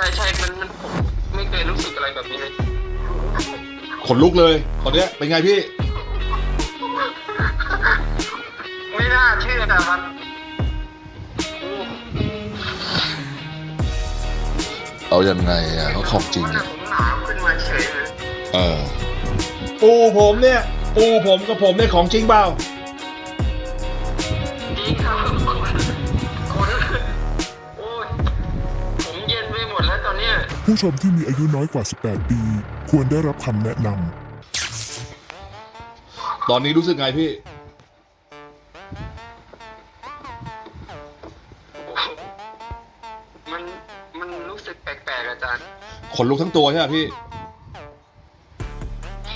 ช่ใช่มันมันผมไม่เคยรู้สึกอะไรแบบนี้เลยขนลุกเลยตอนเนี้ยเป็นไงพี่ ไม่น่าเชื่อนะมันโอ้เอายังไงอะเขาของจริงแต่ผมหนาวขึ้นมาเฉยเลย เออ ปูผมเนี่ย ปูผมกับผมเนี่ยของจริงเปล่า ผู้ชมที่มีอายุน้อยกว่า 18 ปี ควรได้รับคำแนะนำตอนนี้รู้สึกไงพี่ มันมันรู้สึกแปลกๆอาจารย์ขนลุกทั้งตัวใช่ไหมพี่โอ้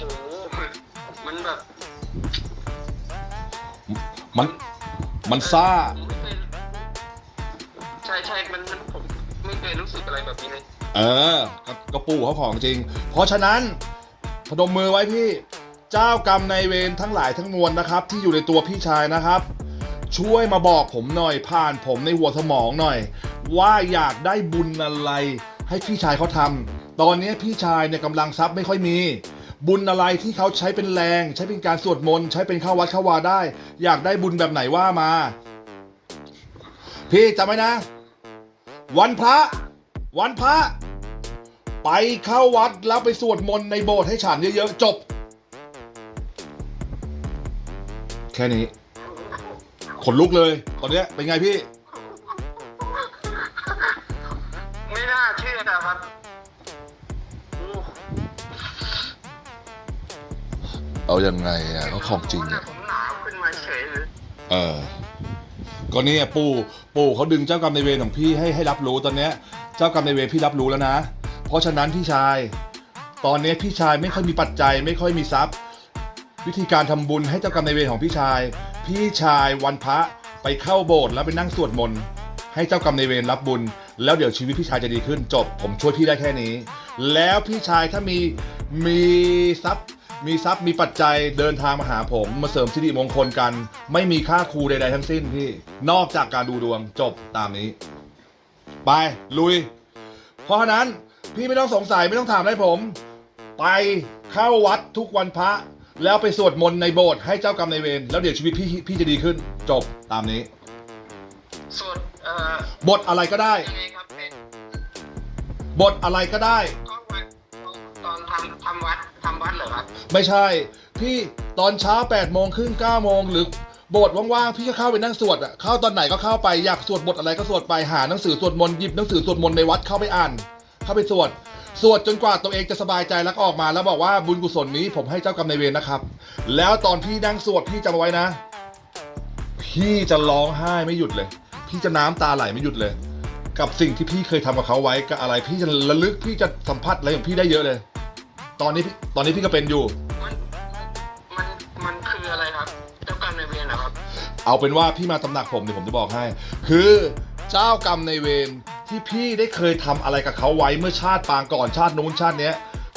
โหมันแบบมันมันซ่า ผมไม่เคยใช่ใช่มันมันผมไม่เคยรู้สึกอะไรแบบนี้เลย เออก็ก็ปู่เขาของจริง เพราะฉะนั้นพนมมือไว้พี่เจ้ากรรมในายเวรทั้งหลายทั้งมวลนะครับ ที่อยู่ในตัวพี่ชายนะครับ ช่วยมาบอกผมหน่อยผ่านผมในหัวสมองหน่อย ว่าอยากได้บุญอะไร ให้พี่ชายเขาทำตอนนี้พี่ชายเนี่ยกำลังทรัพย์ไม่ค่อยมี บุญอะไรที่เขาใช้เป็นแรง ใช้เป็นการสวดมนต์ใช้เป็นเข้าวัดเข้าวาได้ อยากได้บุญแบบไหนว่ามา พี่จำไว้นะ วันพระ วันพระ ไปเข้าวัดแล้วไปสวดมนต์ในโบสถ์ให้ฉันเยอะๆ จบ แค่นี้ ขนลุกเลย ตอนเนี้ยเป็นไงพี่ ไม่น่าเชื่อนะครับโอ้เอายังไงอะเขาของจริงแต่อะผมหนาวขึ้นมาเฉยเลยเออ ก็เนี่ยปู่ปู่เขาดึงเจ้ากรรมในายเวรของพี่ให้ให้รับรู้ตอนเนี้ย เจ้ากรรมในายเวรพี่รับรู้แล้วนะเพ ราะฉะนั้นพี่ชาย ตอนนี้พี่ชายไม่ค่อยมีปัจจัย ไม่ค่อยมีทรัพย์ วิธีการทำบุญให้เจ้ากรรมในายเวรของพี่ชาย พี่ชายวันพระไปเข้าโบสถ์แล้วไปนั่งสวดมนต์ให้เจ้ากรรมในายเวรรับบุญ แล้วเดี๋ยวชีวิตพี่ชายจะดีขึ้นจบ ผมช่วยพี่ได้แค่นี้ แล้วพี่ชายถ้ามีมีทรัพย์มีทรัพย์มีปัจจัยเดินทางมาหาผมมาเสริมสิริมงคลกัน ไม่มีค่าครูใดๆทั้งสิ้นพี่ นอกจากการดูดวงจบตามนี้ ไป ลุย เพราะฉะนั้น พี่ไม่ต้องสงสัยไม่ต้องถามให้ผม ไปเข้าวัดทุกวันพระ แล้วไปสวดมนต์ในโบสถ์ให้เจ้ากรรมนายเวรแล้วเดี๋ยวชีวิตพี่พี่จะดีขึ้น จบตามนี้ส่วนเอ่อบทอะไรก็ได้ ยังไงครับเป็นบทอะไรก็ได้ ก็วัดตอนทำทำวัดทำวัดเหรอครับไม่ใช่ พี่ตอนเช้า8ปดโมงครึ่งเก้าโมงหรือโบสถ์ว่างๆพี่ก็เข้าไปนั่งสวดอะเข้าตอนไหนก็เข้าไปอยากสวดบทอะไรก็สวดไปหาหนังสือสวดมนต์หยิบหนังสือสวดมนต์ในวัดเข้าไปอ่าน เข้าไปสวด สวดจนกว่าตัวเองจะสบายใจแล้วก็ออกมา แล้วบอกว่าบุญกุศลนี้ผมให้เจ้ากรรมนายเวรนะครับ แล้วตอนพี่นั่งสวดพี่จำเอาไว้นะ พี่จะร้องไห้ไม่หยุดเลย พี่จะน้ำตาไหลไม่หยุดเลย กับสิ่งที่พี่เคยทำกับเขาไว้กับอะไร พี่จะระลึกพี่จะสัมผัสอะไรของพี่ได้เยอะเลย ตอนนี้พี่ตอนนี้พี่ก็เป็นอยู่มันมันมันคืออะไรครับเจ้ากรรมนายเวรเหรอครับ เอาเป็นว่าพี่มาตำหนักผมเดี๋ยวผมจะบอกให้ คือเจ้ากรรมในายเวร ที่พี่ได้เคยทำอะไรกับเขาไว้เมื่อชาติปางก่อนชาตินู้นชาติเนี้ย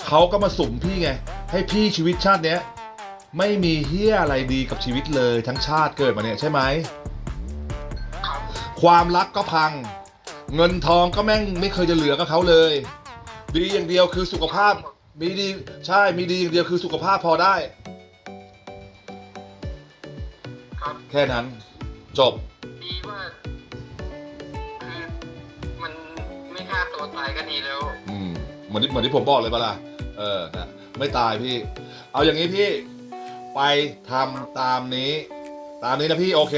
เขาก็มาสุ่มพี่ไง ให้พี่ชีวิตชาติเนี้ยไม่มีเฮียอะไรดีกับชีวิตเลยทั้งชาติเกิดมาเนี่ยใช่ไหมครับความรักก็พัง เงินทองก็แม่งไม่เคยจะเหลือกับเขาเลย ดีอย่างเดียวคือสุขภาพมีดีใช่มีดีอย่างเดียวคือสุขภาพพอได้ครับแค่นั้น จบดีว่า ตัวตายก็ดีแล้ว อืมเหมือนที่เหมือนที่ผมบอกเลยปะล่ะเออนะไม่ตายพี่ เอาอย่างนี้พี่ไปทำตามนี้ ตามนี้นะพี่โอเค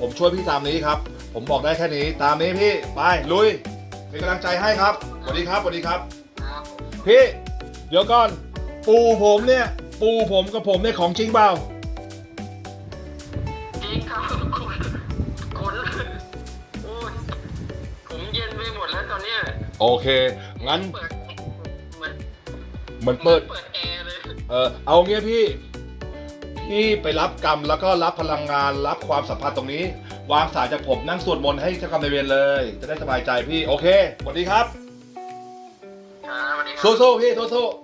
ผมช่วยพี่ตามนี้ครับ ผมบอกได้แค่นี้ ตามนี้พี่ไปลุยเป็นกำลังใจให้ครับสวัสดีครับสวัสดีครับ ครับพี่ เดี๋ยวก่อน ปูผมเนี่ย ปูผมกับผมเนี่ยของจริงเปล่า โอเค งั้นเปิดเหมือนเหมือนเปิด เปิดแอร์เลยเออเอางี้พี่ พี่ไปรับกรรมแล้วก็รับพลังงานรับความสัมพันธ์ตรงนี้ วางสายจากผมนั่งสวดมนต์ให้เจ้ากรรมนายเวรเลย จะได้สบายใจพี่ โอเคสวัสดีครับครับสวัสดีครับ สู้ๆพี่สู้ๆ